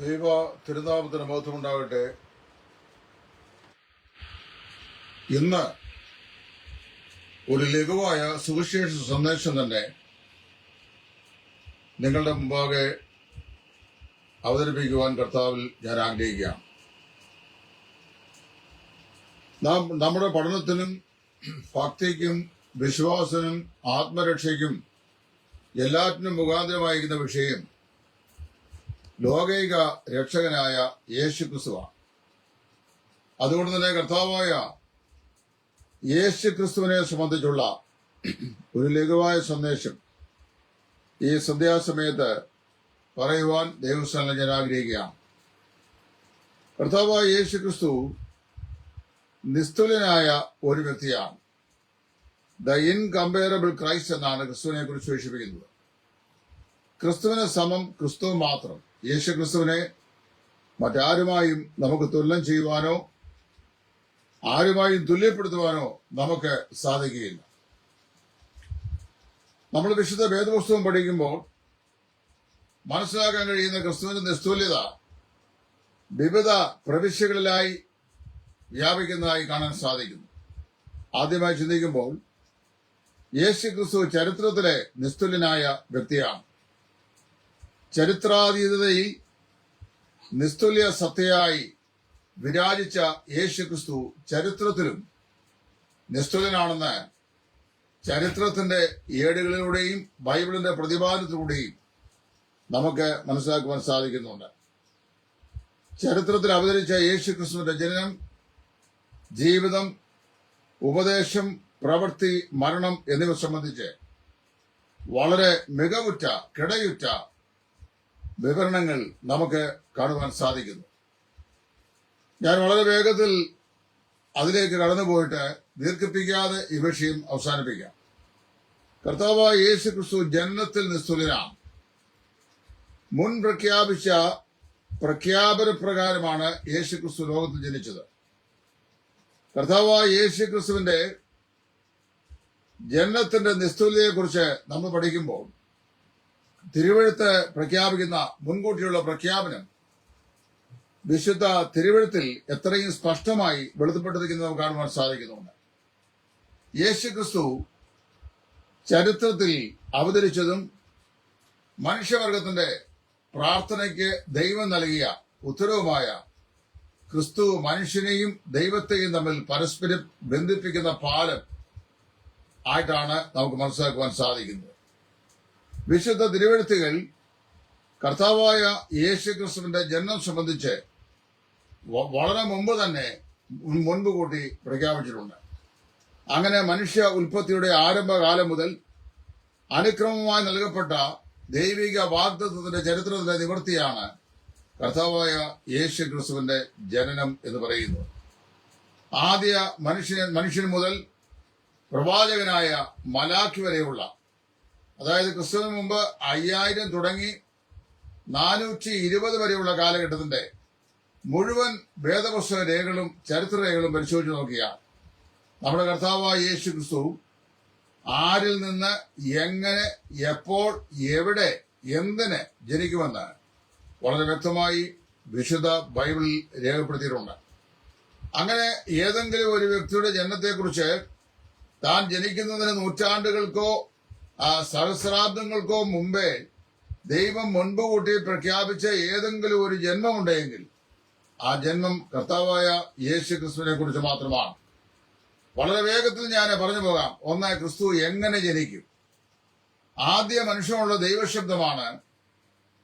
ദൈവ തിരുനാമത്തിന് ബോധമുണ്ടാകട്ടെ ഇന്ന് ഒരു ലഘുവായ സുവിശേഷ സന്ദേശം തന്നെ നിങ്ങളുടെ മുമ്പാകെ അവതരിപ്പിക്കുവാൻ കർത്താവിൽ ഞാൻ ആഗ്രഹിക്കുകയാണ്. നാം നമ്മുടെ പഠനത്തിനും ഭക്തിക്കും വിശ്വാസനും ആത്മരക്ഷയ്ക്കും എല്ലാറ്റിനും മുഖാന്തരമായിരിക്കുന്ന വിഷയം ലോകൈക രക്ഷകനായ യേശു ക്രിസ്തുവാണ് അതുകൊണ്ട് തന്നെ കർത്താവായ യേശു ക്രിസ്തുവിനെ സംബന്ധിച്ചുള്ള ഒരു ലഘുവായ സന്ദേശം ഈ സന്ധ്യാസമയത്ത് പറയുവാൻ ദൈവസ്ഥാനം ഞാൻ ആഗ്രഹിക്കുകയാണ്. കർത്താവായ യേശു ക്രിസ്തു നിസ്തുലനായ ഒരു വ്യക്തിയാണ്. ദ ഇൻകമ്പയറബിൾ ക്രൈസ്റ്റ് എന്നാണ് ക്രിസ്തുവിനെ കുറിച്ച് വിശേഷിപ്പിക്കുന്നത് ക്രിസ്തുവിന് സമം ക്രിസ്തു മാത്രം. യേശു ക്രിസ്തുവിനെ മറ്റാരുമായും നമുക്ക് തുല്യം ചെയ്യുവാനോ ആരുമായും തുല്യപ്പെടുത്തുവാനോ നമുക്ക് സാധിക്കുകയില്ല. നമ്മൾ വിശുദ്ധ വേദപുസ്തകം പഠിക്കുമ്പോൾ മനസ്സിലാക്കാൻ കഴിയുന്ന ക്രിസ്തുവിന്റെ നിസ്തുല്യത വിവിധ പ്രവിശ്യകളിലായി വ്യാപിക്കുന്നതായി കാണാൻ സാധിക്കുന്നു. ആദ്യമായി ചിന്തിക്കുമ്പോൾ യേശു ക്രിസ്തു ചരിത്രത്തിലെ നിസ്തുല്യനായ വ്യക്തിയാണ്. ചരിത്രാതീതതയിൽ നിസ്തുല്യ സത്തയായി വിരാജിച്ച യേശുക്രിസ്തു ചരിത്രത്തിലും നിസ്തുലനാണെന്ന് ചരിത്രത്തിന്റെ ഏടുകളിലൂടെയും ബൈബിളിന്റെ പ്രതിപാദനത്തിലൂടെയും നമുക്ക് മനസ്സിലാക്കുവാൻ സാധിക്കുന്നുണ്ട്. ചരിത്രത്തിൽ അവതരിച്ച യേശു ക്രിസ്തുവിന്റെ ജനനം ജീവിതം ഉപദേശം പ്രവൃത്തി മരണം എന്നിവ സംബന്ധിച്ച് വളരെ മികവുറ്റ കിടയുറ്റ വിവരണങ്ങൾ നമുക്ക് കാണുവാൻ സാധിക്കുന്നു. ഞാൻ വളരെ വേഗത്തിൽ അതിലേക്ക് കടന്നുപോയിട്ട് ദീർഘിപ്പിക്കാതെ ഈ വിഷയം അവസാനിപ്പിക്കാം. കർത്താവായ യേശു ക്രിസ്തു ജനനത്തിൽ നിസ്തുലനാണ് മുൻ പ്രഖ്യാപിച്ച പ്രഖ്യാപന പ്രകാരമാണ് യേശു ക്രിസ്തു ലോകത്തിൽ ജനിച്ചത്. കർത്താവായ യേശു ക്രിസ്തുവിന്റെ ജനനത്തിന്റെ നിസ്തുലതയെക്കുറിച്ച് നമ്മൾ പഠിക്കുമ്പോൾ തിരുവഴുത്ത് പ്രഖ്യാപിക്കുന്ന മുൻകൂട്ടിയുള്ള പ്രഖ്യാപനം വിശുദ്ധ തിരുവഴുത്തിൽ എത്രയും സ്പഷ്ടമായി വെളുത്തപ്പെട്ടിരിക്കുന്നത് നമുക്ക് കാണുവാൻ സാധിക്കുന്നുണ്ട്. യേശു ക്രിസ്തു ചരിത്രത്തിൽ അവതരിച്ചതും മനുഷ്യവർഗത്തിന്റെ പ്രാർത്ഥനയ്ക്ക് ദൈവം നൽകിയ ഉത്തരവുമായ ക്രിസ്തു മനുഷ്യനെയും ദൈവത്തെയും തമ്മിൽ പരസ്പരം ബന്ധിപ്പിക്കുന്ന പാലം ആയിട്ടാണ് നമുക്ക് മനസ്സിലാക്കുവാൻ സാധിക്കുന്നത്. വിശുദ്ധ തിരുവഴുത്തുകൾ കർത്താവായ യേശു ക്രിസ്തുവിന്റെ ജനനം സംബന്ധിച്ച് വളരെ മുമ്പ് തന്നെ മുൻ- മുൻപ് കൂട്ടി പ്രഖ്യാപിച്ചിട്ടുണ്ട്. അങ്ങനെ മനുഷ്യ ഉൽപ്പത്തിയുടെ ആരംഭകാലം മുതൽ അനുക്രമമായി നൽകപ്പെട്ട ദൈവിക വാഗ്ദത്വത്തിന്റെ ചരിത്രത്തിന്റെ നിവൃത്തിയാണ് കർത്താവായ യേശു ക്രിസ്തുവിന്റെ ജനനം എന്ന് പറയുന്നത്. ആദ്യ മനുഷ്യൻ മനുഷ്യൻ മുതൽ പ്രവാചകനായ മലാഖി വരെയുള്ള അതായത് ക്രിസ്തുവിന് മുമ്പ് അയ്യായിരം തുടങ്ങി നാനൂറ്റി ഇരുപത് വരെയുള്ള കാലഘട്ടത്തിന്റെ മുഴുവൻ വേദപുസ്തക രേഖകളും ചരിത്ര രേഖകളും പരിശോധിച്ചു നോക്കിയാൽ നമ്മുടെ കർത്താവായ യേശു ക്രിസ്തു ആരിൽ നിന്ന് എങ്ങനെ എപ്പോൾ എവിടെ എന്തിന് ജനിക്കുമെന്ന് വളരെ വ്യക്തമായി വിശുദ്ധ ബൈബിളിൽ രേഖപ്പെടുത്തിയിട്ടുണ്ട്. അങ്ങനെ ഏതെങ്കിലും ഒരു വ്യക്തിയുടെ ജനനത്തെക്കുറിച്ച് താൻ ജനിക്കുന്നതിന് നൂറ്റാണ്ടുകൾക്കോ ആ സഹസ്രാബ്ദങ്ങൾക്കോ മുമ്പേ ദൈവം മുൻപ് കൂട്ടി പ്രഖ്യാപിച്ച ഏതെങ്കിലും ഒരു ജന്മം ഉണ്ടെങ്കിൽ ആ ജന്മം കർത്താവായ യേശു ക്രിസ്തുവിനെ കുറിച്ച് മാത്രമാണ്. വളരെ വേഗത്തിൽ ഞാൻ പറഞ്ഞു പോകാം. ഒന്ന് ക്രിസ്തു എങ്ങനെ ജനിക്കും? ആദ്യ മനുഷ്യനുള്ള ദൈവശബ്ദമാണ്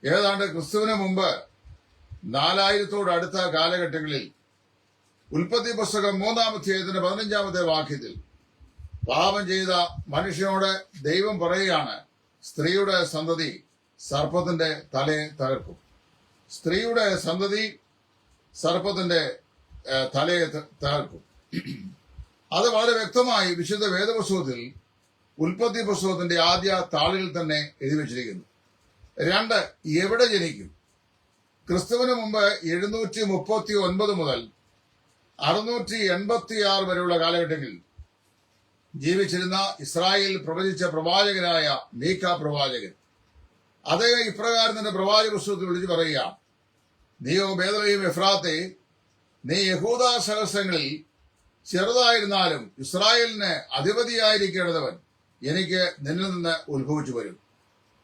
ഏതാണ്ട് ക്രിസ്തുവിന് മുമ്പ് നാലായിരത്തോട് അടുത്ത കാലഘട്ടങ്ങളിൽ ഉൽപ്പത്തി പുസ്തകം മൂന്നാമധ്യായത്തിന്റെ പതിനഞ്ചാമത്തെ വാക്യത്തിൽ പാപം ചെയ്ത മനുഷ്യനോട് ദൈവം പറയുകയാണ് സ്ത്രീയുടെ സന്തതി സർപ്പത്തിന്റെ തലയെ തകർക്കും. സ്ത്രീയുടെ സന്തതി സർപ്പത്തിന്റെ തലയെ തകർക്കും. അത് വളരെ വ്യക്തമായി വിശുദ്ധ വേദപുസ്തകത്തിൽ ഉൽപ്പത്തി പുസ്തകത്തിന്റെ ആദ്യ താളിൽ തന്നെ എഴുതി വച്ചിരിക്കുന്നു. രണ്ട് എവിടെ ജനിക്കും? ക്രിസ്തുവിന് മുമ്പ് എഴുന്നൂറ്റി മുപ്പത്തി ഒൻപത് മുതൽ അറുന്നൂറ്റി എൺപത്തി ആറ് വരെയുള്ള കാലഘട്ടങ്ങളിൽ ജീവിച്ചിരുന്ന ഇസ്രായേൽ പ്രവചിച്ച പ്രവാചകനായ മീക്ക പ്രവാചകൻ. അദ്ദേഹം ഇപ്രകാരം തന്നെ പ്രവാചക പുസ്തകത്തിൽ വിളിച്ചു പറയുക നീയോ ബേദലയും എഫ്രാത്തെ നീ യഹൂദ സഹസ്രങ്ങളിൽ ചെറുതായിരുന്നാലും ഇസ്രായേലിന് അധിപതിയായിരിക്കേണ്ടവൻ എനിക്ക് നിന്നിൽ നിന്ന് ഉത്ഭവിച്ചു വരും.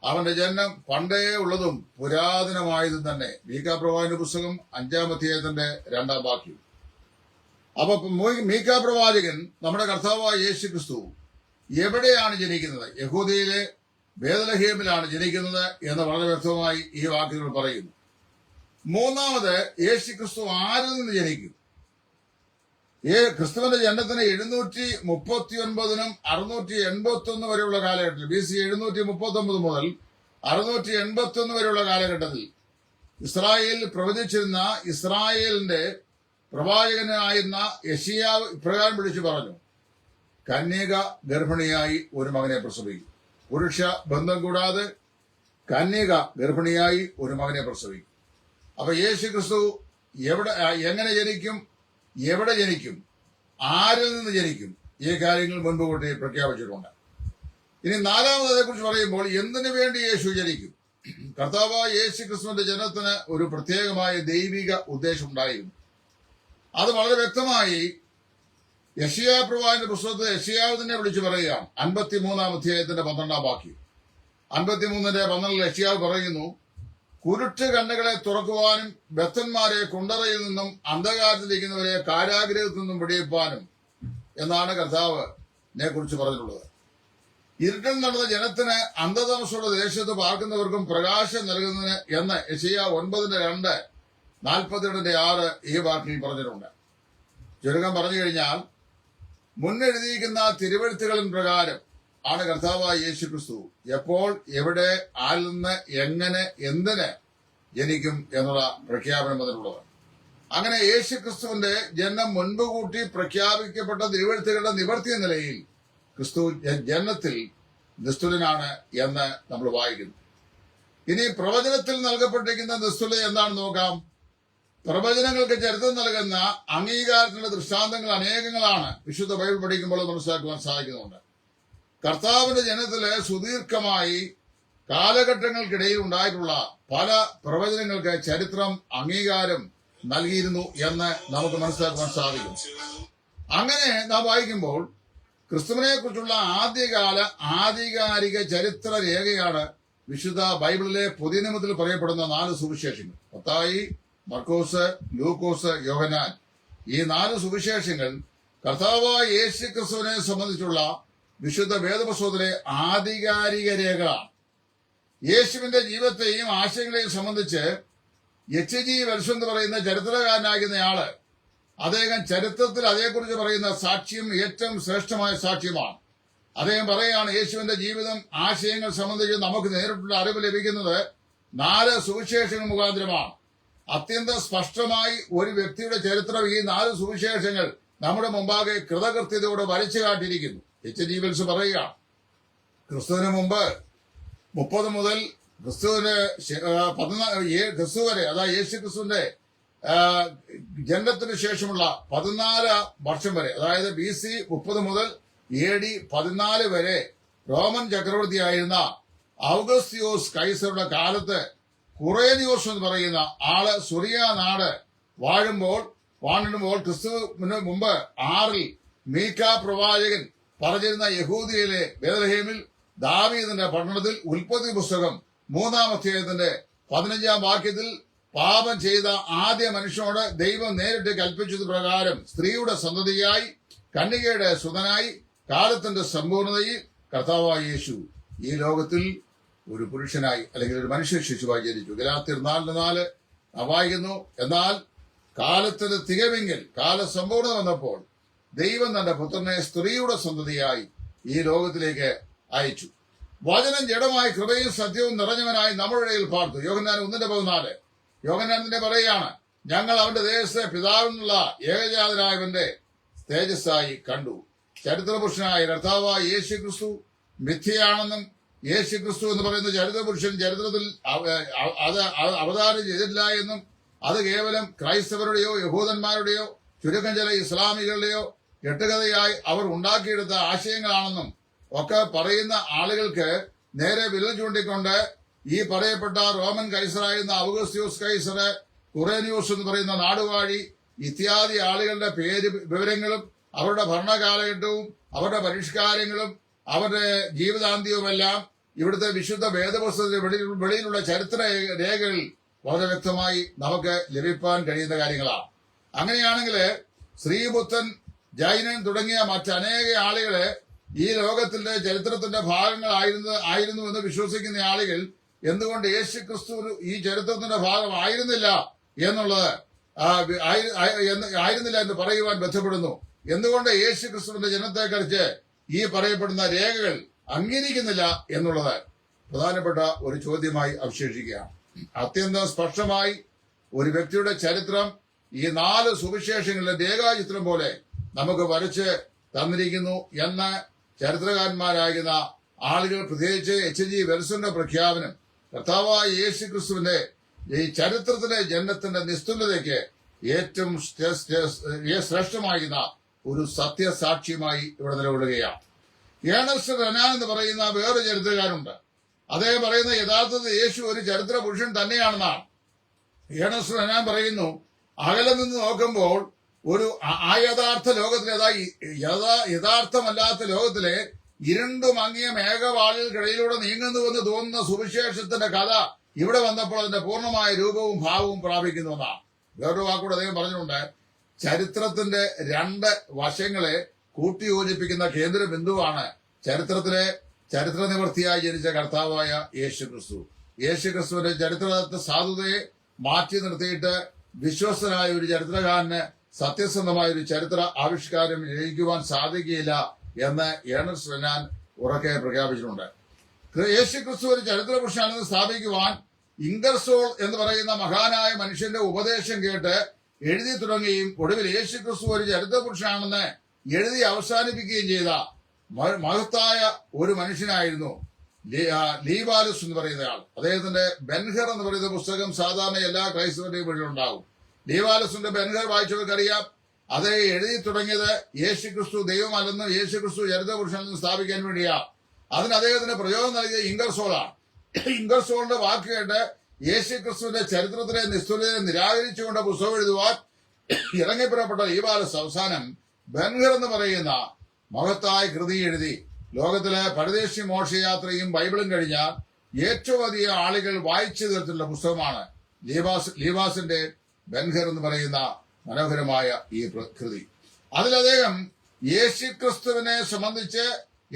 അവന്റെ ജനനം പണ്ടേ ഉള്ളതും പുരാതനമായതും തന്നെ. മീക്ക പ്രവാചന പുസ്തകം അഞ്ചാം അധ്യായത്തിന്റെ രണ്ടാം വാക്യം. അപ്പൊ മീക്ക പ്രവാചകൻ നമ്മുടെ കർത്താവായ യേശു ക്രിസ്തു എവിടെയാണ് ജനിക്കുന്നത്? യഹൂദയിലെ ബേദലഹീമിലാണ് ജനിക്കുന്നത് എന്ന് വളരെ വ്യക്തമായി ഈ വാക്കുകൾ പറയുന്നു. മൂന്നാമത് യേശു ക്രിസ്തു ആരിൽ നിന്ന് ജനിക്കും ഈ ക്രിസ്തുവിന്റെ ജനനത്തിന് എഴുന്നൂറ്റി മുപ്പത്തി ഒൻപതിനും അറുന്നൂറ്റി എൺപത്തി ഒന്ന് വരെയുള്ള കാലഘട്ടത്തിൽ ബി സി എഴുന്നൂറ്റി മുപ്പത്തി ഒമ്പത് മുതൽ അറുന്നൂറ്റി എൺപത്തി ഒന്ന് വരെയുള്ള കാലഘട്ടത്തിൽ ഇസ്രായേലിൽ പ്രവചിച്ചിരുന്ന ഇസ്രായേലിന്റെ പ്രവാചകനായിരുന്ന യശിയാവ് ഇപ്രകാരം വിളിച്ചു പറഞ്ഞു കന്യക ഗർഭിണിയായി ഒരു മകനെ പ്രസവിക്കും. പുരുഷ ബന്ധം കൂടാതെ കന്യക ഗർഭിണിയായി ഒരു മകനെ പ്രസവിക്കും. അപ്പൊ യേശു ക്രിസ്തു എവിടെ എങ്ങനെ ജനിക്കും? എവിടെ ജനിക്കും? ആരിൽ നിന്ന് ജനിക്കും? ഈ കാര്യങ്ങൾ മുൻപ് കൂട്ടി പ്രഖ്യാപിച്ചിട്ടുണ്ട്. ഇനി നാലാമത് അതേക്കുറിച്ച് പറയുമ്പോൾ എന്തിനു വേണ്ടി യേശു ജനിക്കും? കർത്താവ് യേശു ക്രിസ്തുവിന്റെ ജനത്തിന് ഒരു പ്രത്യേകമായ ദൈവിക ഉദ്ദേശം ഉണ്ടായിരുന്നു. അത് വളരെ വ്യക്തമായി യഷിയാ പ്രവാഹിന്റെ പുസ്തകത്തിൽ യഷിയാവ് തന്നെ വിളിച്ചു പറയുകയാണ്. അൻപത്തിമൂന്നാം അധ്യായത്തിന്റെ പന്ത്രണ്ടാം വാക്യം. അൻപത്തിമൂന്നിന്റെ പന്ത്രണ്ടിൽ യഷിയാവ് പറയുന്നു കുരുട്ട് കണ്ണുകളെ തുറക്കുവാനും ബത്തന്മാരെ കുണ്ടറയിൽ നിന്നും അന്ധകാരത്തിലിരിക്കുന്നവരെ കാരാഗ്രഹത്തിൽ നിന്നും വെടിയിപ്പാനും എന്നാണ് കർത്താവിനെ കുറിച്ച് പറഞ്ഞിട്ടുള്ളത്. ഇരുട്ടിൽ നടന്ന ജനത്തിന് അന്ധതമസുള്ള ദേശത്ത് പാർക്കുന്നവർക്കും പ്രകാശം നൽകുന്നതിന് എന്ന് യശിയ ഒൻപതിന്റെ രണ്ട് നാൽപ്പത്തിരണ്ടിന്റെ ആറ് ഈ വാക്കിൽ പറഞ്ഞിട്ടുണ്ട്. ചുരുക്കം പറഞ്ഞു കഴിഞ്ഞാൽ മുന്നെഴുതിയിരിക്കുന്ന തിരുവഴുത്തുകളിൻ പ്രകാരം ആണ് കർത്താവായ യേശു ക്രിസ്തു എപ്പോൾ എവിടെ ആരിൽ നിന്ന് എങ്ങനെ എന്തിന് ജനിക്കും എന്നുള്ള പ്രഖ്യാപനം വന്നിട്ടുള്ളത്. അങ്ങനെ യേശു ക്രിസ്തുവിന്റെ ജനനം മുൻപ് കൂട്ടി പ്രഖ്യാപിക്കപ്പെട്ട തിരുവഴുത്തുകളുടെ നിവർത്തിയ നിലയിൽ ക്രിസ്തു ജനത്തിൽ നിസ്തുലനാണ് എന്ന് നമ്മൾ വായിക്കുന്നു. ഇനി പ്രവചനത്തിൽ നൽകപ്പെട്ടിരിക്കുന്ന നിസ്തുല എന്താണെന്ന് നോക്കാം. പ്രവചനങ്ങൾക്ക് ചരിത്രം നൽകുന്ന അംഗീകാരത്തിന്റെ ദൃഷ്ടാന്തങ്ങൾ അനേകങ്ങളാണ്. വിശുദ്ധ ബൈബിൾ പഠിക്കുമ്പോൾ മനസ്സിലാക്കുവാൻ സാധിക്കുന്നുണ്ട്. കർത്താവിന്റെ ജനത്തിൽ സുദീർഘമായി കാലഘട്ടങ്ങൾക്കിടയിൽ ഉണ്ടായിട്ടുള്ള പല പ്രവചനങ്ങൾക്ക് ചരിത്രം അംഗീകാരം നൽകിയിരുന്നു എന്ന് നമുക്ക് മനസ്സിലാക്കുവാൻ സാധിക്കും. അങ്ങനെ നാം വായിക്കുമ്പോൾ ക്രിസ്തുവിനെ കുറിച്ചുള്ള ആദ്യകാല ആധികാരിക ചരിത്ര രേഖയാണ് വിശുദ്ധ ബൈബിളിലെ പുതിയ പറയപ്പെടുന്ന നാല് സുവിശേഷങ്ങൾ. മത്തായി മർക്കോസ് ലൂക്കോസ് യോഹനാൻ ഈ നാല് സുവിശേഷങ്ങൾ കർത്താവായ യേശു ക്രിസ്തുവിനെ സംബന്ധിച്ചുള്ള വിശുദ്ധ വേദപുസ്തകത്തിലെ ആധികാരിക രേഖ യേശുവിന്റെ ജീവിതത്തെയും ആശയങ്ങളെയും സംബന്ധിച്ച് എച്ച് ജി വെൽസ് എന്ന് പറയുന്ന ചരിത്രകാരനാകുന്നയാൾ അദ്ദേഹം ചരിത്രത്തിൽ അതേക്കുറിച്ച് പറയുന്ന സാക്ഷ്യം ഏറ്റവും ശ്രേഷ്ഠമായ സാക്ഷ്യമാണ്. അദ്ദേഹം പറയുകയാണ് യേശുവിന്റെ ജീവിതം ആശയങ്ങൾ സംബന്ധിച്ച് നമുക്ക് നേരിട്ടുള്ള അറിവ് ലഭിക്കുന്നത് നാല് സുവിശേഷങ്ങൾ മുഖാന്തരമാണ്. അത്യന്തം സ്പഷ്ടമായി ഒരു വ്യക്തിയുടെ ചരിത്രം ഈ നാല് സുവിശേഷങ്ങൾ നമ്മുടെ മുമ്പാകെ കൃതകൃത്യതയോടെ വരച്ചു കാട്ടിയിരിക്കുന്നു. എച്ച് ജീവൽസ് വെൽസ് പറയുക ക്രിസ്തുവിന് മുമ്പ് മുപ്പത് മുതൽ ക്രിസ്തുവിന് പതിനാല് ക്രിസ്തു വരെ അതായത് യേശു ക്രിസ്തുവിന്റെ ജനനത്തിന് ശേഷമുള്ള പതിനാല് വർഷം വരെ അതായത് ബി സി മുപ്പത് മുതൽ എ ഡി പതിനാല് വരെ റോമൻ ചക്രവർത്തിയായിരുന്ന ഔഗസ്തിയോസ് കൈസറുടെ കാലത്ത് കുറേനിയോസ് എന്ന് പറയുന്ന ആൾ സുറിയ നാട് വാഴുമ്പോൾ വാണിടുമ്പോൾ ക്രിസ്തുവിന് മുമ്പ് ആറിൽ മീക്ക പ്രവാചകൻ പറഞ്ഞിരുന്ന യഹൂദിയയിലെ ബേദലഹേമിൽ ദാവീദിന്റെ പട്ടണത്തിൽ ഉൽപ്പത്തി പുസ്തകം മൂന്നാം അധ്യായത്തിന്റെ പതിനഞ്ചാം വാക്യത്തിൽ പാപം ചെയ്ത ആദ്യ മനുഷ്യനോട് ദൈവം നേരിട്ട് കൽപ്പിച്ചത് പ്രകാരം സ്ത്രീയുടെ സന്തതിയായി കന്യകയുടെ സുതനായി കാലത്തിന്റെ സമ്പൂർണതയിൽ കർത്താവായ യേശു ഈ ലോകത്തിൽ ഒരു പുരുഷനായി അല്ലെങ്കിൽ ഒരു മനുഷ്യ ശിശുവായി ജനിച്ചു. ഗലാത്തിർ നാലിന് നാല് വായിക്കുന്നു എന്നാൽ കാലത്തിന് തികവെങ്കിൽ കാലസമ്പൂർണത വന്നപ്പോൾ ദൈവം തന്റെ പുത്രനെ സ്ത്രീയുടെ സന്തതിയായി ഈ ലോകത്തിലേക്ക് അയച്ചു. വചനം ജഡമായി കൃപയും സത്യവും നിറഞ്ഞവനായി നമ്മുടെ ഇടയിൽ പാർത്തു. യോഗനാൻ ഒന്നിന്റെ പതിനാല്. യോഗനാഥന്റെ പറയുകയാണ് ഞങ്ങൾ അവന്റെ ദേശത്തെ പിതാവിനുള്ള ഏകജാതനായവന്റെ തേജസ്സായി കണ്ടു. ചരിത്രപുരുഷനായ കർത്താവായ യേശു ക്രിസ്തു മിഥ്യയാണെന്നും യേശു ക്രിസ്തു എന്ന് പറയുന്ന ചരിത്രപുരുഷൻ ചരിത്രത്തിൽ അവ- അവ- അത് അവതാരം ചെയ്തിട്ടില്ല എന്നും അത് കേവലം ക്രൈസ്തവരുടെയോ യഹൂദന്മാരുടെയോ ചുരുക്കം ചില ഇസ്ലാമികളുടെയോ കെട്ടുകഥയായി അവർ ഉണ്ടാക്കിയെടുത്ത ആശയങ്ങളാണെന്നും ഒക്കെ പറയുന്ന ആളുകൾക്ക് നേരെ വിരൽ ചൂണ്ടിക്കൊണ്ട് ഈ പറയപ്പെട്ട റോമൻ കൈസറായിരുന്ന അവഗസ്ത്യൂസ് കൈസറ് കുറേന്യൂസ് എന്ന് പറയുന്ന നാടുവാഴി ഇത്യാദി ആളുകളുടെ പേര് വിവരങ്ങളും അവരുടെ ഭരണകാലഘട്ടവും അവരുടെ പരിഷ്കാരങ്ങളും അവരുടെ ജീവിതാന്ത്യവുമെല്ലാം ഇവിടുത്തെ വിശുദ്ധ വേദപുസ്തകത്തിന് വെളിയിൽ വെളിയിലുള്ള ചരിത്ര രേഖകൾ വളരെ വ്യക്തമായി നമുക്ക് ലഭിക്കാൻ കഴിയുന്ന കാര്യങ്ങളാണ്. അങ്ങനെയാണെങ്കിൽ ശ്രീബുദ്ധൻ ജൈനൻ തുടങ്ങിയ മറ്റനേക ആളുകളെ ഈ ലോകത്തിന്റെ ചരിത്രത്തിന്റെ ഭാഗങ്ങളായിരുന്നു ആയിരുന്നു എന്ന് വിശ്വസിക്കുന്ന ആളുകൾ എന്തുകൊണ്ട് യേശു ക്രിസ്തു ഈ ചരിത്രത്തിന്റെ ഭാഗമായിരുന്നില്ല എന്നുള്ളത് ആയിരുന്നില്ല എന്ന് പറയുവാൻ ബന്ധപ്പെടുന്നു. എന്തുകൊണ്ട് യേശു ക്രിസ്തുവിന്റെ ജനത്തെക്കുറിച്ച് ഈ പറയപ്പെടുന്ന രേഖകൾ അംഗീകരിക്കുന്നില്ല എന്നുള്ളത് പ്രധാനപ്പെട്ട ഒരു ചോദ്യമായി അവശേഷിക്കുകയാണ്. അത്യന്തം സ്പഷ്ടമായി ഒരു വ്യക്തിയുടെ ചരിത്രം ഈ നാല് സുവിശേഷങ്ങളിലെ രേഖാചിത്രം പോലെ നമുക്ക് വരച്ച് തന്നിരിക്കുന്നു എന്ന ചരിത്രകാരന്മാരാകുന്ന ആളുകൾ പ്രത്യേകിച്ച് എച്ച് ജി വെൽസന്റെ പ്രഖ്യാപനം കർത്താവായ യേശു ക്രിസ്തുവിന്റെ ഈ ചരിത്രത്തിലെ ജനത്തിന്റെ നിസ്തുലതയ്ക്ക് ഏറ്റവും ശ്രേ- ശ്രേ- ഒരു സത്യസാക്ഷ്യമായി ഇവിടെ നിലകൊള്ളുകയാണ്. ഏണസ്റ്റ് റനാൻ എന്ന് പറയുന്ന വേറെ ചരിത്രകാരുണ്ട്. അദ്ദേഹം പറയുന്ന യഥാർത്ഥത്തിൽ യേശു ഒരു ചരിത്ര പുരുഷൻ തന്നെയാണെന്നാണ്. ഏണസ്റ്റ് റനാൻ പറയുന്നു അകലെ നിന്ന് നോക്കുമ്പോൾ ഒരു ആ യഥാർത്ഥ ലോകത്തിലെ യഥാർത്ഥമല്ലാത്ത ലോകത്തിലെ ഇരുണ്ടു മങ്ങിയ മേഘവാളുകൾക്കിടയിലൂടെ നീങ്ങുന്നുവെന്ന് തോന്നുന്ന സുവിശേഷത്തിന്റെ കഥ ഇവിടെ വന്നപ്പോൾ അതിന്റെ പൂർണമായ രൂപവും ഭാവവും പ്രാപിക്കുന്നുവെന്നാണ് വേറൊരു വാക്കൂടെ അദ്ദേഹം പറഞ്ഞിട്ടുണ്ട് ചരിത്രത്തിന്റെ രണ്ട് വശങ്ങളെ കൂട്ടിയോജിപ്പിക്കുന്ന കേന്ദ്ര ബിന്ദുവാണ് ചരിത്രത്തിലെ ചരിത്ര നിവൃത്തിയായി ജനിച്ച കർത്താവായ യേശു ക്രിസ്തു യേശു ക്രിസ്തുവിന്റെ ചരിത്രത്തെ സാധുതയെ മാറ്റി നിർത്തിയിട്ട് വിശ്വസ്തനായ ഒരു ചരിത്രകാരന് സത്യസന്ധമായ ഒരു ചരിത്ര ആവിഷ്കാരം ജയിക്കുവാൻ സാധിക്കുകയില്ല എന്ന് ഏണസ് റെനാൻ ഉറക്കെ പ്രഖ്യാപിച്ചിട്ടുണ്ട്. യേശു ക്രിസ്തു ഒരു ചരിത്ര പുരുഷനാണെന്ന് സ്ഥാപിക്കുവാൻ ഇംഗർസോൾ എന്ന് പറയുന്ന മഹാനായ മനുഷ്യന്റെ ഉപദേശം കേട്ട് എഴുതി തുടങ്ങുകയും ഒടുവിൽ യേശു ക്രിസ്തു ഒരു ചരിത്ര പുരുഷനാണെന്ന് എഴുതി അവസാനിപ്പിക്കുകയും ചെയ്ത മഹത്തായ ഒരു മനുഷ്യനായിരുന്നു ലീബാലുസ് എന്ന് പറയുന്ന ആൾ അദ്ദേഹത്തിന്റെ ബെൻഹർ എന്ന് പറയുന്ന പുസ്തകം സാധാരണ എല്ലാ ക്രൈസ്തവന്റെയും വീട്ടിലുണ്ടാവും ലീബാലുസിന്റെ ബെൻഹർ വായിച്ചവർക്കറിയാം അത് എഴുതി തുടങ്ങിയത് യേശു ക്രിസ്തു ദൈവമല്ലെന്നും യേശു ക്രിസ്തു ചരിതപുരുഷനെന്നും സ്ഥാപിക്കാൻ വേണ്ടിയാ. അതിന് അദ്ദേഹത്തിന് പ്രയോഗം നൽകിയ ഇംഗർസോളാണ് ഇംഗർസോളിന്റെ വാക്ക് കേട്ട് യേശു ക്രിസ്തുവിന്റെ ചരിത്രത്തിലെ നിസ്തുലതയെ നിരാകരിച്ചുകൊണ്ട് പുസ്തകം എഴുതുവാൻ ഇറങ്ങിപ്പുറപ്പെട്ട ലീബാലുസ് അവസാനം ബെൻഹർ എന്ന് പറയുന്ന മഹത്തായ കൃതി എഴുതി. ലോകത്തിലെ പരദേശി മോക്ഷയാത്രയും ബൈബിളും കഴിഞ്ഞാൽ ഏറ്റവും അധികം ആളുകൾ വായിച്ചു തീർത്തിട്ടുള്ള പുസ്തകമാണ് ലീവാസ് ലീവാസിന്റെ ബെൻഹർ എന്ന് പറയുന്ന മനോഹരമായ ഈ കൃതി. അതിൽ അദ്ദേഹം യേശു ക്രിസ്തുവിനെ സംബന്ധിച്ച്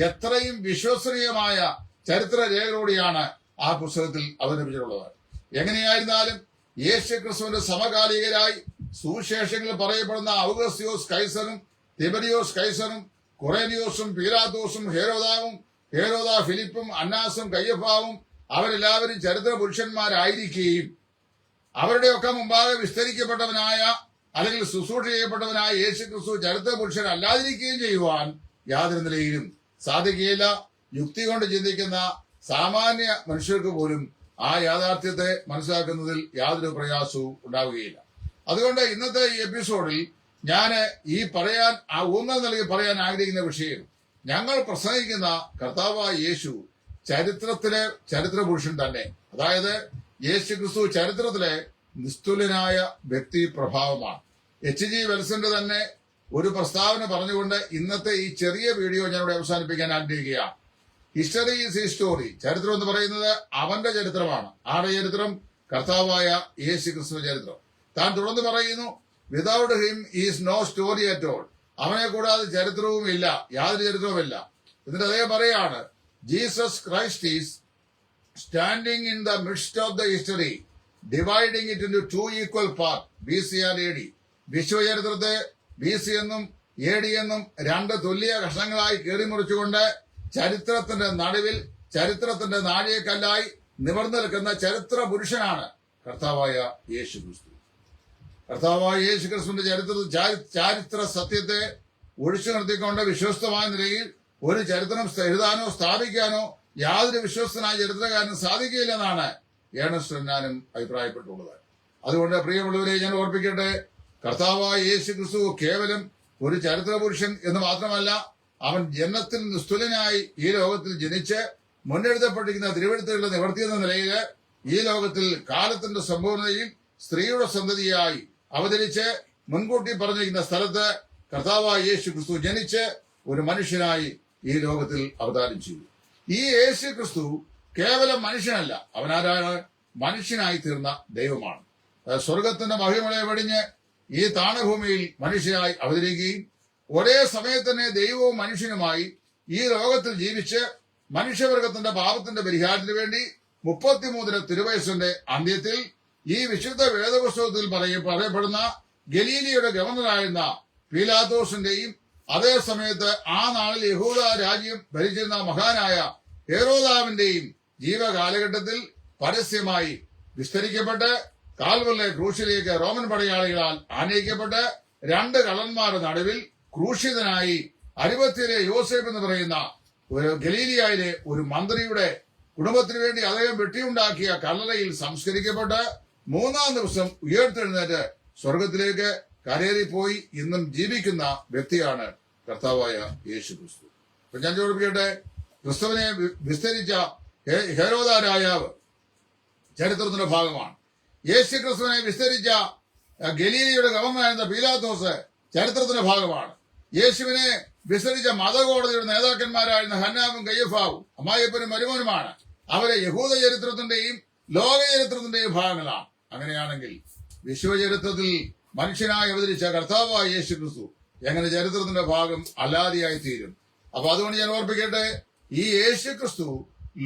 എത്രയും വിശ്വസനീയമായ ചരിത്ര രേഖകളോടെയാണ് ആ പുസ്തകത്തിൽ അവതരിപ്പിച്ചിട്ടുള്ളത്. എങ്ങനെയായിരുന്നാലും യേശു ക്രിസ്തുവിന്റെ സമകാലികരായി സുവിശേഷങ്ങളിൽ പറയപ്പെടുന്ന ഔഗസ്യോസ് കൈസറും തിബരിയോസ് കൈസറും കുറേനിയോസും പീലാത്തോസും ഹേരോദാവും ഹേരോദ ഫിലിപ്പും അന്നാസും കയ്യഫാവും അവരെല്ലാവരും ചരിത്ര പുരുഷന്മാരായിരിക്കുകയും അവരുടെയൊക്കെ മുമ്പാകെ വിസ്തരിക്കപ്പെട്ടവനായ അല്ലെങ്കിൽ ശുശ്രൂഷ ചെയ്യപ്പെട്ടവനായ യേശു ക്രിസ്തു ചരിത്ര പുരുഷൻ അല്ലാതിരിക്കുകയും ചെയ്യുവാൻ യാതൊരു നിലയിലും സാധിക്കുകയില്ല. യുക്തി കൊണ്ട് ചിന്തിക്കുന്ന സാമാന്യ മനുഷ്യർക്ക് പോലും ആ യാഥാർത്ഥ്യത്തെ മനസ്സിലാക്കുന്നതിൽ യാതൊരു പ്രയാസവും ഉണ്ടാവുകയില്ല. അതുകൊണ്ട് ഇന്നത്തെ ഈ എപ്പിസോഡിൽ ഞാൻ ഈ പറയാൻ ഊന്നൽ നൽകി പറയാൻ ആഗ്രഹിക്കുന്ന വിഷയം ഞങ്ങൾ പ്രസംഗിക്കുന്ന കർത്താവായ യേശു ചരിത്രത്തിലെ ചരിത്ര പുരുഷൻ തന്നെ. അതായത് യേശു ക്രിസ്തു ചരിത്രത്തിലെ നിസ്തുലനായ വ്യക്തി പ്രഭാവമാണ്. എച്ച് ജി വെൽസന്റെ തന്നെ ഒരു പ്രസ്താവന പറഞ്ഞുകൊണ്ട് ഇന്നത്തെ ഈ ചെറിയ വീഡിയോ ഞാൻ ഇവിടെ അവസാനിപ്പിക്കാൻ ആഗ്രഹിക്കുകയാണ്. ഹിസ്റ്ററി ഈസ് ഈ സ്റ്റോറി ചരിത്രം എന്ന് പറയുന്നത് അവന്റെ ചരിത്രമാണ്. ആരുടെ ചരിത്രം? കർത്താവായ യേശു ക്രിസ്തു ചരിത്രം. താൻ തുടർന്ന് പറയുന്നു without him is no story at all അവനെ കൂടാതെ ചരിത്രവും ഇല്ല. യാതൊരു ചരിത്രവുമില്ല എന്നിട്ട് അദ്ദേഹം പറയാണ് Jesus Christ is standing in the midst of the history dividing it in two equal part B C and A D വിശ്വചരിത്രത്തെ B C എന്നും എ ഡി എന്നും രണ്ട് തുല്യ കഷ്ണങ്ങളായി കീറിമുറിച്ചുകൊണ്ട് ചരിത്രത്തിന്റെ നടുവിൽ ചരിത്രത്തിന്റെ നാഴികക്കല്ലായി നിവർന്നു നിൽക്കുന്ന ചരിത്ര പുരുഷനാണ് കർത്താവായ യേശു ക്രിസ്തു കർത്താവായ യേശു ക്രിസ്തുവിന്റെ ചരിത്ര ചാരിത്ര സത്യത്തെ ഒഴിച്ചു നിർത്തിക്കൊണ്ട് വിശ്വസ്തമായ നിലയിൽ ഒരു ചരിത്രം എഴുതാനോ സ്ഥാപിക്കാനോ യാതൊരു വിശ്വസ്തനായ ചരിത്രകാരനും സാധിക്കില്ലെന്നാണ് ഏണസ്റ്റ് എന്നാനും അഭിപ്രായപ്പെട്ടുള്ളത്. അതുകൊണ്ട് പ്രിയമുള്ളവരെ ഞാൻ ഓർപ്പിക്കട്ടെ കർത്താവായ യേശു ക്രിസ്തു കേവലം ഒരു ചരിത്രപുരുഷൻ എന്ന് മാത്രമല്ല അവൻ ജന്മത്തിൽ നിസ്തുലനായി ഈ ലോകത്തിൽ ജനിച്ച് മുന്നെഴുതപ്പെട്ടിരിക്കുന്ന തിരുവഴുത്തുകളുടെ നിവർത്തിയെന്ന നിലയിൽ ഈ ലോകത്തിൽ കാലത്തിന്റെ സമ്പൂർണതയിൽ സ്ത്രീയുടെ സന്തതിയായി അവതരിച്ച് മുൻകൂട്ടി പറഞ്ഞിരിക്കുന്ന സ്ഥലത്ത് കർത്താവായ യേശു ക്രിസ്തു ജനിച്ച് ഒരു മനുഷ്യനായി ഈ ലോകത്തിൽ അവതാരം ചെയ്തു. ഈ യേശു ക്രിസ്തു കേവലം മനുഷ്യനല്ല. അവനാരാണ്? മനുഷ്യനായി തീർന്ന ദൈവമാണ് സ്വർഗത്തിന്റെ മഹിമളെ വെടിഞ്ഞ് ഈ താണഭൂമിയിൽ മനുഷ്യനായി അവതരിക്കുകയും ഒരേ സമയത്ത് തന്നെ ദൈവവും മനുഷ്യനുമായി ഈ ലോകത്തിൽ ജീവിച്ച് മനുഷ്യവർഗത്തിന്റെ പാപത്തിന്റെ പരിഹാരത്തിന് വേണ്ടി മുപ്പത്തിമൂന്നിന് തിരുവയസ്സിന്റെ അന്ത്യത്തിൽ ഈ വിശുദ്ധ വേദപുസ്തകത്തിൽ പറയ പറയപ്പെടുന്ന ഗലീലിയുടെ ഗവർണറായിരുന്ന പീലാത്തോസിന്റെയും അതേ സമയത്ത് ആ നാളിൽ യഹൂദ രാജ്യം ഭരിച്ചിരുന്ന മഹാനായ ഹേറോദാവിന്റെയും ജീവകാലഘട്ടത്തിൽ പരസ്യമായി വിസ്തരിക്കപ്പെട്ട് കാൽവല്ലെ ക്രൂശിലേക്ക് റോമൻ പടയാളികളാൽ ആനയിക്കപ്പെട്ട് രണ്ട് കള്ളന്മാരുടെ നടുവിൽ ക്രൂശിതനായി അരുപത്തിയിലെ യോസേഫ് എന്ന് പറയുന്ന ഒരു ഗലീലിയായിലെ ഒരു മന്ത്രിയുടെ കുടുംബത്തിന് വേണ്ടി അദ്ദേഹം വെട്ടിയുണ്ടാക്കിയ കല്ലറയിൽ സംസ്കരിക്കപ്പെട്ട് മൂന്നാം ദിവസം ഉയർത്തെഴുന്നേറ്റ് സ്വർഗത്തിലേക്ക് പോയി ഇന്നും ജീവിക്കുന്ന വ്യക്തിയാണ് കർത്താവായ യേശു ക്രിസ്തു അപ്പൊ ഞാൻ ചോദിപ്പിക്കട്ടെ ക്രിസ്തുവിനെ വിസ്തരിച്ച ഹേരോദാരായാവ് ചരിത്രത്തിന്റെ ഭാഗമാണ്. യേശു ക്രിസ്തുവിനെ വിസ്തരിച്ച ഗലീലിയുടെ ഗവർണറായിരുന്ന പീലാത്തോസ് ചരിത്രത്തിന്റെ ഭാഗമാണ്. യേശുവിനെ വിസ്തരിച്ച മതകോടതിയുടെ നേതാക്കന്മാരായിരുന്ന ഹന്നാവും കയ്യഫാവും അമ്മായിപ്പനും മരുമോനുമാണ്. അവരെ യഹൂദ ചരിത്രത്തിന്റെയും ലോക ചരിത്രത്തിന്റെയും ഭാഗങ്ങളാണ്. അങ്ങനെയാണെങ്കിൽ വിശ്വചരിത്രത്തിൽ മനുഷ്യനായി അവതരിച്ച കർത്താവായ യേശു ക്രിസ്തു എങ്ങനെ ചരിത്രത്തിന്റെ ഭാഗം അല്ലാതെയായി തീരും അപ്പൊ അതുകൊണ്ട് ഞാൻ ഓർപ്പിക്കട്ടെ ഈ യേശു ക്രിസ്തു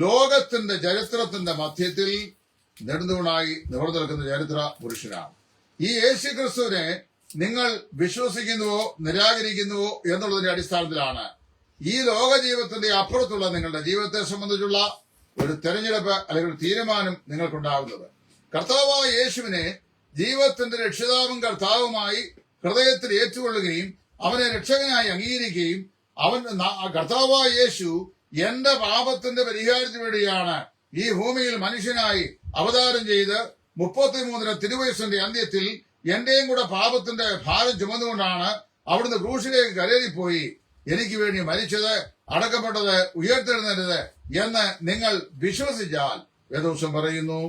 ലോകത്തിന്റെ ചരിത്രത്തിന്റെ മധ്യത്തിൽ നെടുന്തൂണായി നിവർന്നു നിൽക്കുന്ന ചരിത്ര പുരുഷനാണ്. ഈ യേശു ക്രിസ്തുവിനെ നിങ്ങൾ വിശ്വസിക്കുന്നുവോ നിരാകരിക്കുന്നുവോ എന്നുള്ളതിന്റെ അടിസ്ഥാനത്തിലാണ് ഈ ലോക ജീവിതത്തിന്റെ അപ്പുറത്തുള്ള നിങ്ങളുടെ ജീവിതത്തെ സംബന്ധിച്ചുള്ള ഒരു തെരഞ്ഞെടുപ്പ് അല്ലെങ്കിൽ ഒരു തീരുമാനം നിങ്ങൾക്കുണ്ടാകുന്നത്. കർത്താവായ യേശുവിനെ ജീവിതത്തിന്റെ രക്ഷിതാവും കർത്താവുമായി ഹൃദയത്തിൽ ഏറ്റുകൊള്ളുകയും അവനെ രക്ഷകനായി അംഗീകരിക്കുകയും അവൻ കർത്താവായ യേശു എന്റെ പാപത്തിന്റെ പരിഹാരത്തിന് വേണ്ടിയാണ് ഈ ഭൂമിയിൽ മനുഷ്യനായി അവതാരം ചെയ്ത് മുപ്പത്തിമൂന്നിന് തിരുവയസ്സിന്റെ അന്ത്യത്തിൽ എന്റെയും കൂടെ പാപത്തിന്റെ ഭാരം ചുമന്നുകൊണ്ടാണ് അവിടുന്ന് ക്രൂശിലേക്ക് കരേറിപ്പോയി. എനിക്ക് വേണ്ടി മരിച്ചത് അടക്കപ്പെട്ടത് ഉയർത്തെഴുന്നേറ്റത് എന്ന് നിങ്ങൾ വിശ്വസിച്ചാൽ വേദവസം പറയുന്നു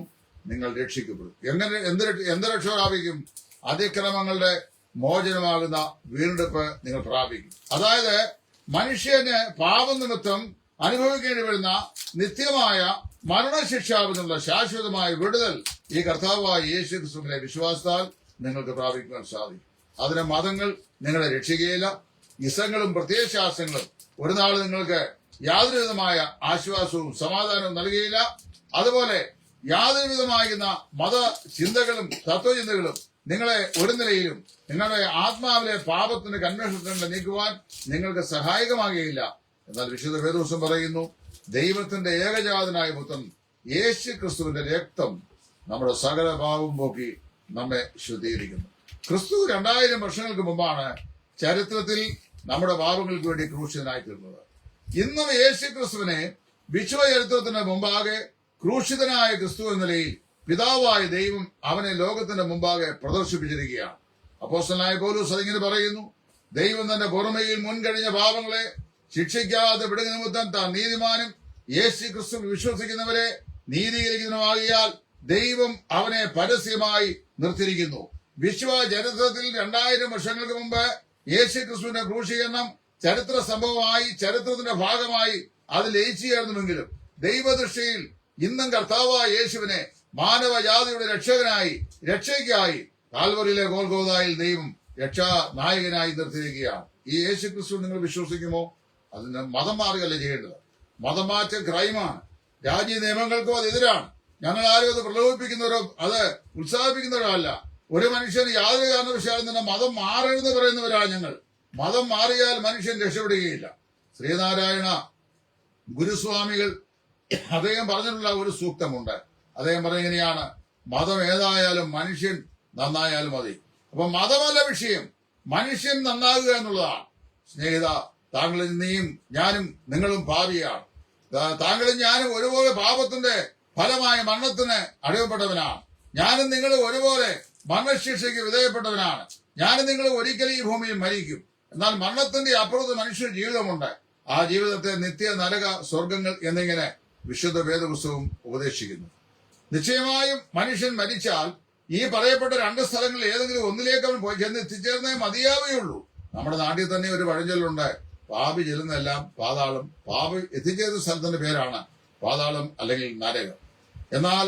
നിങ്ങൾ രക്ഷിക്കപ്പെടും. എങ്ങനെ എന്ത് എന്ത് രക്ഷ പ്രാപിക്കും? അതിക്രമങ്ങളുടെ മോചനമാകുന്ന വീണ്ടെടുപ്പ് നിങ്ങൾ പ്രാപിക്കും. അതായത് മനുഷ്യന് പാപനിമിത്തം അനുഭവിക്കേണ്ടി വരുന്ന നിത്യമായ മരണശിക്ഷാവിനുള്ള ശാശ്വതമായ വിടുതൽ ഈ കർത്താവായ യേശു ക്രിസ്തുവിനെ വിശ്വാസത്താൽ നിങ്ങൾക്ക് പ്രാപിക്കുവാൻ സാധിക്കും. അതിന് മതങ്ങൾ നിങ്ങളെ രക്ഷിക്കുകയില്ല. ഇസങ്ങളും പ്രത്യയശാസ്ത്രങ്ങളും ഒരു നാൾ നിങ്ങൾക്ക് യാതൊരു വിധമായ ആശ്വാസവും സമാധാനവും നൽകുകയില്ല. അതുപോലെ യാതൊരു വിധമാകുന്ന മത ചിന്തകളും തത്വചിന്തകളും നിങ്ങളെ ഒരു നിലയിലും നിങ്ങളുടെ ആത്മാവിലെ പാപത്തിന്റെ കന്വേഷണത്തിൽ നീക്കുവാൻ നിങ്ങൾക്ക് സഹായകമാകുകയില്ല. എന്നാൽ വിശുദ്ധ വേദോസം പറയുന്നു ദൈവത്തിന്റെ ഏകജാതനായ പുത്രൻ യേശു ക്രിസ്തുവിന്റെ രക്തം നമ്മുടെ സകല പാപം പോക്കി നമ്മെ ശുദ്ധീകരിക്കുന്നു. ക്രിസ്തു രണ്ടായിരം വർഷങ്ങൾക്ക് മുമ്പാണ് ചരിത്രത്തിൽ നമ്മുടെ പാപങ്ങൾക്ക് വേണ്ടി ക്രൂശിതനായി തീർന്നത് ഇന്നും യേശു ക്രിസ്തുവിനെ വിശ്വചരിത്രത്തിന് മുമ്പാകെ ക്രൂശിതനായ ക്രിസ്തു എന്ന നിലയിൽ പിതാവായ ദൈവം അവനെ ലോകത്തിന്റെ മുമ്പാകെ പ്രദർശിപ്പിച്ചിരിക്കുകയാണ്. അപ്പോസ്റ്റലായ പോലൂസ് അതിങ്ങനെ പറയുന്നു ദൈവം തന്റെ പുറമയിൽ മുൻകഴിഞ്ഞ പാപങ്ങളെ ശിക്ഷിക്കാതെ വിടുക നിമിത്തം താൻ നീതിമാനും യേശു ക്രിസ്തു വിശ്വസിക്കുന്നവരെ നീതീകരിക്കുന്നതുമാകിയാൽ ദൈവം അവനെ പരസ്യമായി നിർത്തിയിരിക്കുന്നു. വിശ്വ ചരിത്രത്തിൽ രണ്ടായിരം വർഷങ്ങൾക്ക് മുമ്പ് യേശു ക്രിസ്തുവിന്റെ ക്രൂശീകരണം ചരിത്ര സംഭവമായി ചരിത്രത്തിന്റെ ഭാഗമായി അത് ലയിച്ചു ചേർന്നുവെങ്കിലും ദൈവദൃഷ്ടിയിൽ ഇന്നും കർത്താവായ യേശുവിനെ മാനവജാതിയുടെ രക്ഷകനായി രക്ഷയ്ക്കായി കാൽവറിയിലെ ഗോൽഗോതായിൽ ദൈവം രക്ഷാ നായകനായി നിർത്തിയിരിക്കുകയാണ്. ഈ യേശു ക്രിസ്തു നിങ്ങൾ വിശ്വസിക്കുമോ? അതിന് മതം മാറുകയല്ല ചെയ്യേണ്ടത്? മതം മാറ്റം ക്രൈമാണ്. രാജ്യ നിയമങ്ങൾക്കും അത് എതിരാണ്. ഞങ്ങൾ ആരും അത് പ്രലോഭിപ്പിക്കുന്നവരോ അത് ഉത്സാഹിപ്പിക്കുന്നവരോ അല്ല ഒരു മനുഷ്യന് യാതൊരു കാരണവശാലും തന്നെ മതം മാറരുതെന്ന് പറയുന്നവരാണ് ഞങ്ങൾ. മതം മാറിയാൽ മനുഷ്യൻ രക്ഷപ്പെടുകയില്ല. ശ്രീനാരായണ ഗുരുസ്വാമികൾ അദ്ദേഹം പറഞ്ഞിട്ടുള്ള ഒരു സൂക്തമുണ്ട്. അദ്ദേഹം പറഞ്ഞിങ്ങനെയാണ് മതം ഏതായാലും മനുഷ്യൻ നന്നായാലും മതി. അപ്പൊ മതമല്ല വിഷയം മനുഷ്യൻ നന്നാകുക എന്നുള്ളതാണ്. സ്നേഹിത താങ്കൾ നീയും ഞാനും നിങ്ങളും ഭാവിയാണ്. താങ്കളും ഞാനും ഒരുപോലെ പാപത്തിന്റെ ഫലമായ മരണത്തിന് അടിവപ്പെട്ടവനാണ് ഞാനും നിങ്ങളും ഒരുപോലെ മരണശിക്ഷയ്ക്ക് വിധേയപ്പെട്ടവനാണ്. ഞാനും നിങ്ങൾ ഒരിക്കലും ഈ ഭൂമിയിൽ മരിക്കും. എന്നാൽ മരണത്തിന്റെ അപ്പുറത്ത് മനുഷ്യ ജീവിതമുണ്ട്. ആ ജീവിതത്തെ നിത്യ നരക സ്വർഗങ്ങൾ എന്നിങ്ങനെ വിശുദ്ധ വേദപുസ്തകം ഉപദേശിക്കുന്നു. നിശ്ചയമായും മനുഷ്യൻ മരിച്ചാൽ ഈ പറയപ്പെട്ട രണ്ട് സ്ഥലങ്ങളിൽ ഏതെങ്കിലും ഒന്നിലേക്ക് അവൻ പോയി ചെന്ന് എത്തിച്ചേർന്നേ മതിയാവുകയുള്ളൂ. നമ്മുടെ നാട്ടിൽ തന്നെ ഒരു പഴഞ്ചൊല്ലുണ്ട് പാപി ചെല്ലുന്നതെല്ലാം പാതാളം പാപി എത്തിച്ചേരുന്ന സ്ഥലത്തിന്റെ പേരാണ് പാതാളം അല്ലെങ്കിൽ നരകം. എന്നാൽ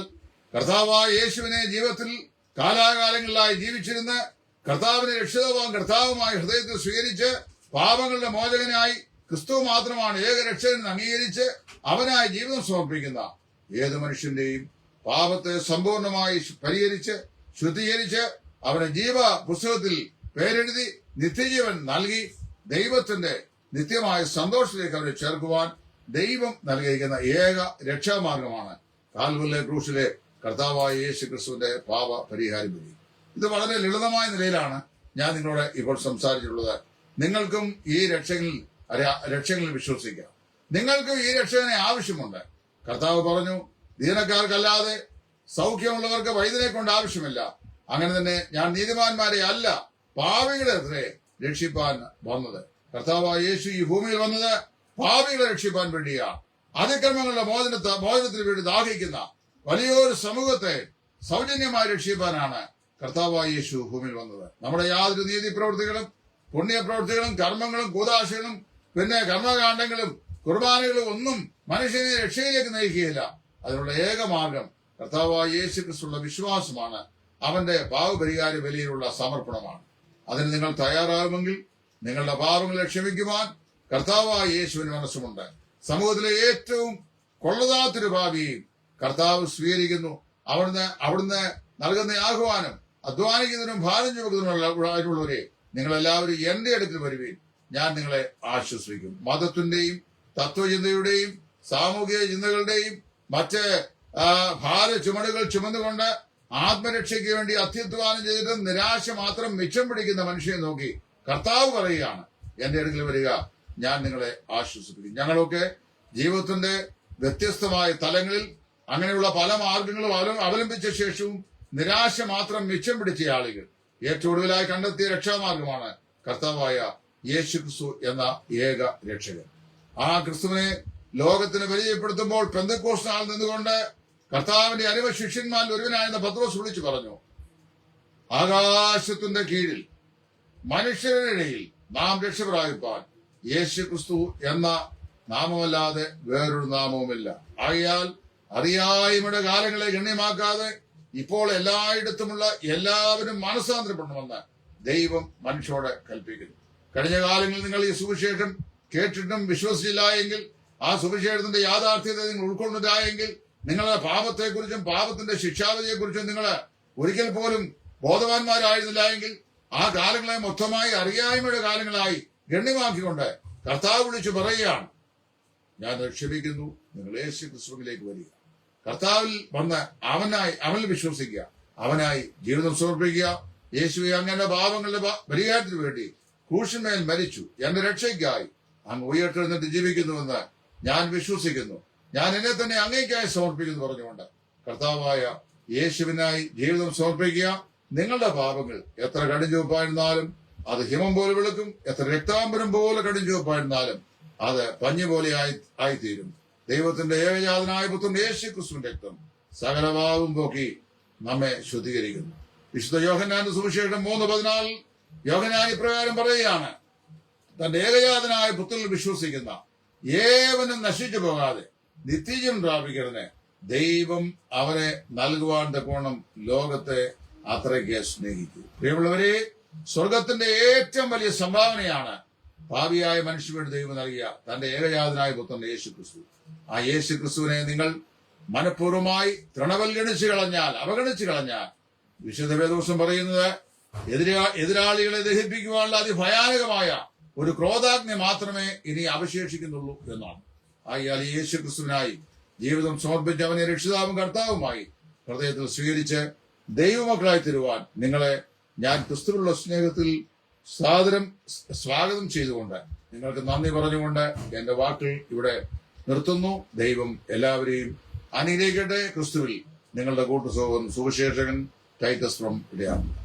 കർത്താവായ യേശുവിനെ ജീവിതത്തിൽ കാലാകാലങ്ങളിലായി ജീവിച്ചിരുന്ന് കർത്താവിനെ രക്ഷിതവും കർത്താവുമായി ഹൃദയത്തിൽ സ്വീകരിച്ച് പാപങ്ങളുടെ മോചകനായി ക്രിസ്തു മാത്രമാണ് ഏക രക്ഷകൻ അംഗീകരിച്ച് അവനായി ജീവിതം സമർപ്പിക്കുന്ന ഏത് മനുഷ്യന്റെയും പാപത്തെ സമ്പൂർണമായി പരിഹരിച്ച് ശുദ്ധീകരിച്ച് അവന് ജീവ പുസ്തകത്തിൽ പേരെഴുതി നിത്യജീവൻ നൽകി ദൈവത്തിന്റെ നിത്യമായ സന്തോഷത്തിലേക്ക് അവരെ ചേർക്കുവാൻ ദൈവം നൽകിയിരിക്കുന്ന ഏക രക്ഷാമാർഗമാണ് കാൽവല്ലെ ക്രൂശിലെ കർത്താവായ യേശു ക്രിസ്തുവിന്റെ പാപ പരിഹാരം വഴി. ഇത് വളരെ ലളിതമായ നിലയിലാണ് ഞാൻ നിങ്ങളോട് ഇപ്പോൾ സംസാരിച്ചിട്ടുള്ളത്. നിങ്ങൾക്കും ഈ രക്ഷകളിൽ രക്ഷകളിൽ വിശ്വസിക്കാം. നിങ്ങൾക്ക് ഈ രക്ഷകനെ ആവശ്യമുണ്ട്. കർത്താവ് പറഞ്ഞു ദീനക്കാർക്കല്ലാതെ സൗഖ്യമുള്ളവർക്ക് വൈദ്യനെ കൊണ്ട് ആവശ്യമില്ല. അങ്ങനെ തന്നെ ഞാൻ നീതിമാന്മാരെ അല്ല പാവികളെ അത്രേ രക്ഷിപ്പാൻ വന്നത്. കർത്താവായ യേശു ഈ ഭൂമിയിൽ വന്നത് പാവികളെ രക്ഷിപ്പാൻ വേണ്ടിയാണ് അതിക്രമങ്ങളുടെ മോചനത്തെ മോചനത്തിന് വേണ്ടി ദാഹിക്കുന്ന വലിയൊരു സമൂഹത്തെ സൗജന്യമായി രക്ഷിപ്പാനാണ് കർത്താവായ യേശു ഭൂമിയിൽ വന്നത്. നമ്മുടെ യാതൊരു നീതി പ്രവൃത്തികളും പുണ്യപ്രവൃത്തികളും കർമ്മങ്ങളും കൂതാശകളും പിന്നെ കർമ്മകാന്ഡങ്ങളും കുർബാനകളും ഒന്നും മനുഷ്യനെ രക്ഷയിലേക്ക് നയിക്കുകയില്ല. അതിനുള്ള ഏക മാർഗം കർത്താവായ യേശു ക്രിസ്തുള്ള വിശ്വാസമാണ്. അവന്റെ പാവപരിഹാര ബലിയിലുള്ള സമർപ്പണമാണ്. അതിന് നിങ്ങൾ തയ്യാറാകുമെങ്കിൽ നിങ്ങളുടെ പാപങ്ങളെ ക്ഷമിക്കുവാൻ കർത്താവായ യേശുവിന് മനസ്സുമുണ്ട്. സമൂഹത്തിലെ ഏറ്റവും കൊള്ളതാത്തൊരു ഭാവിയും കർത്താവ് സ്വീകരിക്കുന്നു. അവിടുന്ന് അവിടുന്ന് നൽകുന്ന ആഹ്വാനം അധ്വാനിക്കുന്നതിനും ഭാരം ചുമക്കുന്നതിനുള്ള നിങ്ങൾ എല്ലാവരും എന്റെ അടുത്ത് വരുവീൻ. ഞാൻ നിങ്ങളെ ആശ്വസിക്കും മതത്തിന്റെയും തത്വചിന്തയുടെയും സാമൂഹിക ചിന്തകളുടെയും മറ്റ് ഭാര ചുമടുകൾ ചുമന്നുകൊണ്ട് ആത്മരക്ഷയ്ക്ക് വേണ്ടി അത്യധ്വാനം ചെയ്തിട്ട് നിരാശ മാത്രം മിച്ചം പിടിക്കുന്ന മനുഷ്യനെ നോക്കി കർത്താവ് പറയുകയാണ് എന്റെ അടുക്കൽ വരിക ഞാൻ നിങ്ങളെ ആശ്വസിപ്പിക്കും. ഞങ്ങളൊക്കെ ജീവിതത്തിന്റെ വ്യത്യസ്തമായ തലങ്ങളിൽ അങ്ങനെയുള്ള പല മാർഗങ്ങളും അവലം- അവലംബിച്ച ശേഷവും നിരാശ മാത്രം മിച്ചം പിടിച്ച ആളുകൾ. ഏറ്റവും ഒടുവിലായി കണ്ടെത്തിയ രക്ഷാമാർഗമാണ് കർത്താവായ യേശു ക്രിസ്തു എന്ന ഏക രക്ഷകൻ. ആ ക്രിസ്തുവിനെ ലോകത്തിന് പരിചയപ്പെടുത്തുമ്പോൾ പെന്തക്കോസ് നിന്നുകൊണ്ട് കർത്താവിന്റെ അരിവ ശിഷ്യന്മാരിൽ ഒരുവനായിരുന്ന പത്രോസ് വിളിച്ചു പറഞ്ഞു. ആകാശത്തിന്റെ കീഴിൽ മനുഷ്യരുടെ ഇടയിൽ നാം രക്ഷപ്രാപിപ്പാൻ യേശു ക്രിസ്തു എന്ന നാമമല്ലാതെ വേറൊരു നാമവുമില്ല. ആകയാൽ അറിയായ്മയുടെ കാലങ്ങളെ ഗണ്യമാക്കാതെ ഇപ്പോൾ എല്ലായിടത്തുമുള്ള എല്ലാവരും മനസ്സാന്തരപ്പെടണമെന്ന് ദൈവം മനുഷ്യരോട് കൽപ്പിക്കുന്നു. കഴിഞ്ഞ കാലങ്ങളിൽ നിങ്ങൾ ഈ സുവിശേഷം കേട്ടിട്ടും വിശ്വസിച്ചില്ല എങ്കിൽ ആ സുവിശേഷത്തിന്റെ യാഥാർത്ഥ്യത നിങ്ങൾ എങ്കിൽ നിങ്ങളുടെ പാപത്തെക്കുറിച്ചും പാപത്തിന്റെ ശിക്ഷാവിധിയെക്കുറിച്ചും നിങ്ങൾ ഒരിക്കൽ പോലും ബോധവാന്മാരായിരുന്നില്ല എങ്കിൽ ആ കാലങ്ങളെ മൊത്തമായി അറിയായ്മയുടെ കാലങ്ങളായി ഗണ്യമാക്കിക്കൊണ്ട് കർത്താവ് വിളിച്ചു പറയുകയാണ്. ഞാൻ ക്ഷമിക്കുന്നു നിങ്ങൾ യേശു ക്രിസ്തുവിലേക്ക് വരിക. കർത്താവിൽ വന്ന് അവനായി അവനിൽ വിശ്വസിക്കുക. അവനായി ജീവിതം സമർപ്പിക്കുക യേശുവെ അങ്ങനെ പാപങ്ങളുടെ പരിഹാരത്തിന് വേണ്ടി ക്രൂശന്മേൽ മരിച്ചു. എന്റെ രക്ഷയ്ക്കായി. അങ്ങ് ഉയർത്തെഴുന്നിട്ട് ജീവിക്കുന്നുവെന്ന് ഞാൻ വിശ്വസിക്കുന്നു. ഞാൻ എന്നെ തന്നെ അങ്ങേക്കായി സമർപ്പിക്കുന്നു പറഞ്ഞുകൊണ്ട് കർത്താവായ യേശുവിനായി ജീവിതം സമർപ്പിക്കുക. നിങ്ങളുടെ പാപങ്ങൾ എത്ര കടിഞ്ചുവപ്പായിരുന്നാലും അത് ഹിമം പോലെ വിളക്കും. എത്ര രക്താംബരം പോലെ കടിഞ്ചുവപ്പായിരുന്നാലും അത് പഞ്ഞു പോലെ ആയി ആയിത്തീരും. ദൈവത്തിന്റെ ഏകജാതനായ പുത്രൻ യേശു ക്രിസ്തുവിന്റെ രക്തം സകലഭാവം പോക്കി നമ്മെ ശുദ്ധീകരിക്കുന്നു. വിശുദ്ധ യോഹന്നാന്റെ സുവിശേഷം മൂന്ന് പതിനാലിൽ യോഹന്നാൻ ഇപ്രകാരം പറയുകയാണ് തന്റെ ഏകജാതനായ പുത്രനിൽ വിശ്വസിക്കുന്ന ഏവനും നശിച്ചു പോകാതെ നിത്യജം പ്രാപിക്കുന്നതിന് ദൈവം അവരെ നൽകുവാൻ തക്കോണം ലോകത്തെ അത്രയ്ക്ക് സ്നേഹിച്ചു. പ്രിയമുള്ളവരെ സ്വർഗത്തിന്റെ ഏറ്റവും വലിയ സംഭാവനയാണ് ഭാവിയായ മനുഷ്യരുടെ ദൈവം നൽകിയ തന്റെ ഏകജാതനായ പുത്രൻ യേശു ക്രിസ്തു ആ യേശു ക്രിസ്തുവിനെ നിങ്ങൾ മനഃപൂർവമായി തൃണവൽഗണിച്ചു കളഞ്ഞാൽ അവഗണിച്ചു കളഞ്ഞാൽ വിശുദ്ധ വേദോസം പറയുന്നത് എതിരാ എതിരാളികളെ ദഹിപ്പിക്കുവാനുള്ള അതിഭയാനകമായ ഒരു ക്രോധാഗ്നി മാത്രമേ ഇനി അവശേഷിക്കുന്നുള്ളൂ എന്നാണ്. ആയാൽ യേശു ക്രിസ്തുവിനായി ജീവിതം സമർപ്പിച്ച് അവനെ രക്ഷിതാവും കർത്താവുമായി ഹൃദയത്തിൽ സ്വീകരിച്ച് ദൈവമക്കളായി തരുവാൻ നിങ്ങളെ ഞാൻ ക്രിസ്തുവിലുള്ള സ്നേഹത്തിൽ സാദരം സ്വാഗതം ചെയ്തുകൊണ്ട് നിങ്ങൾക്ക് നന്ദി പറഞ്ഞുകൊണ്ട് എന്റെ വാക്കിൽ ഇവിടെ നിർത്തുന്നു. ദൈവം എല്ലാവരെയും അനുഗ്രഹിക്കട്ടെ. ക്രിസ്തുവിൽ നിങ്ങളുടെ കൂട്ടുസോഹൻ സുവിശേഷകൻ ടൈറ്റസ് ഫ്രം ഇടയാകും